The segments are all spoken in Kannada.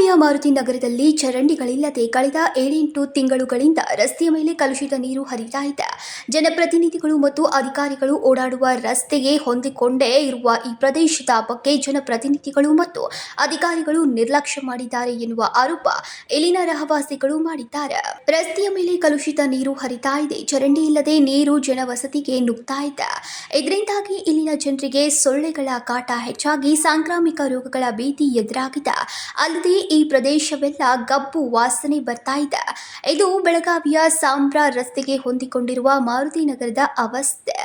ಮಾರುತಿ ನಗರದಲ್ಲಿ ಚರಂಡಿಗಳಿಲ್ಲದೆ ಕಳೆದ ಏಳೆಂಟು ತಿಂಗಳುಗಳಿಂದ ರಸ್ತೆಯ ಮೇಲೆ ಕಲುಷಿತ ನೀರು ಹರಿತಾ ಇದೆ. ಜನಪ್ರತಿನಿಧಿಗಳು ಮತ್ತು ಅಧಿಕಾರಿಗಳು ಓಡಾಡುವ ರಸ್ತೆಗೆ ಹೊಂದಿಕೊಂಡೇ ಇರುವ ಈ ಪ್ರದೇಶದ ಬಗ್ಗೆ ಜನಪ್ರತಿನಿಧಿಗಳು ಮತ್ತು ಅಧಿಕಾರಿಗಳು ನಿರ್ಲಕ್ಷ್ಯ ಮಾಡಿದ್ದಾರೆ ಎನ್ನುವ ಆರೋಪ ಇಲ್ಲಿನ ರಹವಾಸಿಗಳು ಮಾಡಿದ್ದಾರೆ. ರಸ್ತೆಯ ಮೇಲೆ ಕಲುಷಿತ ನೀರು ಹರಿತಾ ಇದೆ. ಚರಂಡಿ ಇಲ್ಲದೆ ನೀರು ಜನವಸತಿಗೆ ನುಗ್ತಾ ಇದೆ. ಇದರಿಂದಾಗಿ ಇಲ್ಲಿನ ಜನರಿಗೆ ಸೊಳ್ಳೆಗಳ ಕಾಟ ಹೆಚ್ಚಾಗಿ ಸಾಂಕ್ರಾಮಿಕ ರೋಗಗಳ ಭೀತಿ ಎದುರಾಗಿದೆ. ಅಲ್ಲದೆ ಈ ಪ್ರದೇಶವೆಲ್ಲ ಗಬ್ಬು ವಾಸನೆ ಬರ್ತಾ ಇದೆ ಇದು ಬೆಳಗಾವಿಯ ಸಾಂಬ್ರ ರಸ್ತೆಗೆ ಹೊಂದಿಕೊಂಡಿರುವ ಮಾರುತಿ ನಗರದ ಅವಸ್ಥೆ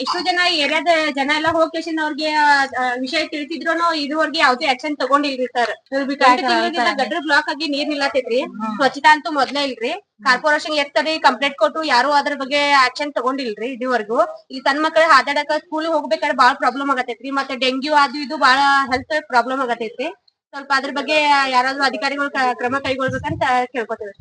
ಎಷ್ಟೋ ಜನ ಏರಿಯಾದ ಜನ ಎಲ್ಲ ಹೋಗಿ ಅವ್ರಿಗೆ ವಿಷಯ ತಿಳಿಸಿದ್ರು ಇದುವರೆಗೆ ಯಾವ್ದೇ ಆಕ್ಷನ್ ತಗೊಂಡಿಲ್ರಿ ಸರ್ ಗಡ್ರ ಬ್ಲಾಕ್ ಆಗಿ ನೀರ್ ನಿಲ್ಲತೈತ್ರಿ. ಸ್ವಚ್ಛತಾ ಅಂತೂ ಮೊದ್ಲೇ ಇಲ್ರಿ. ಕಾರ್ಪೊರೇಷನ್ ಎತ್ತರಿ ಕಂಪ್ಲೇಂಟ್ ಕೊಟ್ಟು ಯಾರು ಅದ್ರ ಬಗ್ಗೆ ಆಕ್ಷನ್ ತಗೊಂಡಿಲ್ರಿ ಇದುವರೆಗೂ. ಇಲ್ಲಿ ತನ್ನ ಮಕ್ಕಳು ಹಾದಾಡಕ ಸ್ಕೂಲ್ ಹೋಗ್ಬೇಕಾದ್ರೆ ಬಾಳ ಪ್ರಾಬ್ಲಮ್ ಆಗತೈತ್ರಿ. ಮತ್ತೆ ಡೆಂಗ್ಯೂ ಅದು ಇದು ಬಾಳ ಹೆಲ್ತ್ ಪ್ರಾಬ್ಲಮ್ ಆಗತೈತ್ರಿ. ಸ್ವಲ್ಪ ಅದ್ರ ಬಗ್ಗೆ ಯಾರಾದ್ರೂ ಅಧಿಕಾರಿಗಳು ಕ್ರಮ ಕೈಗೊಳ್ಬೇಕಂತ ಕೇಳ್ಕೊತೇವೆ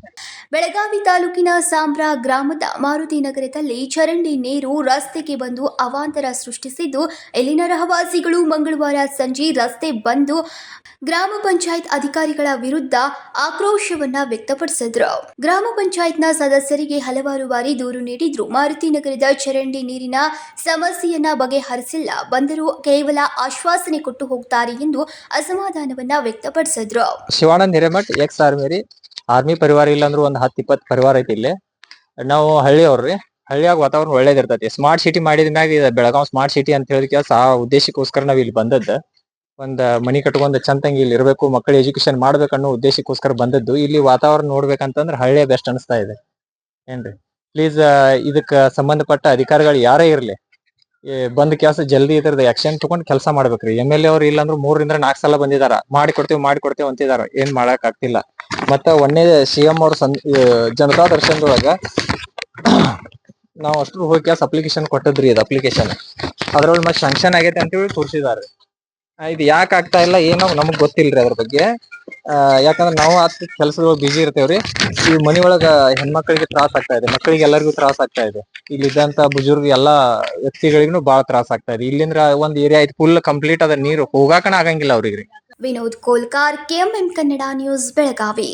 ಬೆಳಗಾವಿ ತಾಲೂಕಿನ ಸಾಂಬ್ರಾ ಗ್ರಾಮದ ಮಾರುತಿ ನಗರದಲ್ಲಿ ಚರಂಡಿ ನೀರು ರಸ್ತೆಗೆ ಬಂದು ಅವಾಂತರ ಸೃಷ್ಟಿಸಿದ್ದು ಇಲ್ಲಿನ ರಹವಾಸಿಗಳು ಮಂಗಳವಾರ ಸಂಜೆ ರಸ್ತೆ ಬಂದು ಗ್ರಾಮ ಪಂಚಾಯತ್ ಅಧಿಕಾರಿಗಳ ವಿರುದ್ಧ ಆಕ್ರೋಶವನ್ನ ವ್ಯಕ್ತಪಡಿಸಿದ್ರು. ಗ್ರಾಮ ಪಂಚಾಯತ್ನ ಸದಸ್ಯರಿಗೆ ಹಲವಾರು ಬಾರಿ ದೂರು ನೀಡಿದ್ರು. ಮಾರುತಿ ನಗರದ ಚರಂಡಿ ನೀರಿನ ಸಮಸ್ಯೆಯನ್ನ ಬಗೆಹರಿಸಿಲ್ಲ. ಬಂದರೂ ಕೇವಲ ಆಶ್ವಾಸನೆ ಕೊಟ್ಟು ಹೋಗ್ತಾರೆ ಎಂದು ಅಸಮಾಧಾನವನ್ನ ವ್ಯಕ್ತಪಡಿಸಿದ್ರು. Shivanand Hiremath ex army army ಪರಿವಾರ ಇಲ್ಲ ಅಂದ್ರೆ ಒಂದ್ ಹತ್ ಇಪ್ಪತ್ ಪರಿವಾರ ಐತಿ ಇಲ್ಲಿ. ನಾವು ಹಳ್ಳಿ ಅವ್ರಿ ಹಳ್ಳಿಯಾಗ ವಾತಾವರಣ ಒಳ್ಳೇದಿರ್ತೈತಿ ಸ್ಮಾರ್ಟ್ ಸಿಟಿ ಮಾಡಿದ ಮ್ಯಾಗ ಬೆಳಗಾವ್ ಸ್ಮಾರ್ಟ್ ಸಿಟಿ ಅಂತ ಹೇಳಿದ ಆ ಉದ್ದೇಶಕ್ಕೋಸ್ಕರ ನಾವ್ ಇಲ್ಲಿ ಬಂದದ್ದು. ಒಂದ್ ಮನಿ ಕಟ್ಕೊಂಡ್ ಚಂದಂಗಿ ಇಲ್ಲಿ ಇರಬೇಕು ಮಕ್ಕಳ ಎಜುಕೇಶನ್ ಮಾಡ್ಬೇಕನ್ನೋ ಉದ್ದೇಶಕ್ಕೋಸ್ಕರ ಬಂದದ್ದು. ಇಲ್ಲಿ ವಾತಾವರಣ ನೋಡ್ಬೇಕಂತಂದ್ರೆ ಹಳ್ಳಿಯ ಬೆಸ್ಟ್ ಅನಿಸ್ತಾ ಇದೆ. ಏನ್ರಿ? ಪ್ಲೀಸ್ ಇದಕ್ಕೆ ಸಂಬಂಧಪಟ್ಟ ಅಧಿಕಾರಿಗಳು ಯಾರೇ ಇರ್ಲಿ ಬಂದ್ ಕೆಲಸ ಜಲ್ದಿ ಇದ್ರದ ಆಕ್ಷನ್ ತಗೊಂಡ್ ಕೆಲಸ ಮಾಡ್ಬೇಕ್ರಿ. ಎಂ ಎಲ್ ಎ ಅವ್ರು ಇಲ್ಲಾಂದ್ರೆ ಮೂರರಿಂದ ನಾಲ್ಕು ಸಲ ಬಂದಿದಾರ. ಮಾಡಿ ಕೊಡ್ತೇವೆ ಮಾಡಿ ಕೊಡ್ತೇವೆ ಅಂತಿದಾರ. ಏನ್ ಮಾಡಕ್ ಆಗ್ತಿಲ್ಲ. ಮತ್ತ ಒಂದೇ ಸಿ ಎಂ ಅವ್ರ ಜನತಾ ದರ್ಶನದೊಳಗ ನಾವು ಅಷ್ಟು ಹೋಗಿ ಕೆಲಸ ಅಪ್ಲಿಕೇಶನ್ ಕೊಟ್ಟದ್ರಿ ಇದು ಅಪ್ಲಿಕೇಶನ್ ಅದ್ರೊಳಗೆ ಮತ್ತೆ ಶಾಂಕ್ಷನ್ ಆಗೈತೆ ಅಂತೇಳಿ ತೋರಿಸಿದಾರೆ ಇದು ಯಾಕೆ ಆಗ್ತಾ ಇಲ್ಲ ಏನೋ ನಮಗ್ ಗೊತ್ತಿಲ್ರಿ ಅದ್ರ ಬಗ್ಗೆ. ಯಾಕಂದ್ರೆ ನಾವು ಆ ಕೆಲಸದೊಳಗೆ ಬಿಜಿ ಇರ್ತೇವ್ರಿ. ಈ ಮನಿ ಒಳಗ ಹೆಣ್ಮಕ್ಳಿಗೆ ತ್ರಾಸ ಆಗ್ತಾ ಇದೆ. ಮಕ್ಕಳಿಗೆ ಎಲ್ಲರಿಗೂ ತ್ರಾಸ ಆಗ್ತಾ ಇದೆ. ಇಲ್ಲಿದ್ದಂತ ಬುಜುರ್ಗ ಎಲ್ಲಾ ವ್ಯಕ್ತಿಗಳಿಗೂ ಬಾಳ ತ್ರಾಸ ಆಗ್ತಾ ಇದೆ. ಇಲ್ಲಿಂದ್ರ ಒಂದ್ ಏರಿಯಾ ಐತಿ ಫುಲ್ ಕಂಪ್ಲೀಟ್ ಅದ ನೀರು ಹೋಗಾಕನ ಆಗಂಗಿಲ್ಲ ಅವ್ರಿಗೆ ವಿನೋದ್ ಕೋಲ್ಕಾರ್ ಕೆಎಂಎಂ ಕನ್ನಡ ನ್ಯೂಸ್ ಬೆಳಗಾವಿ.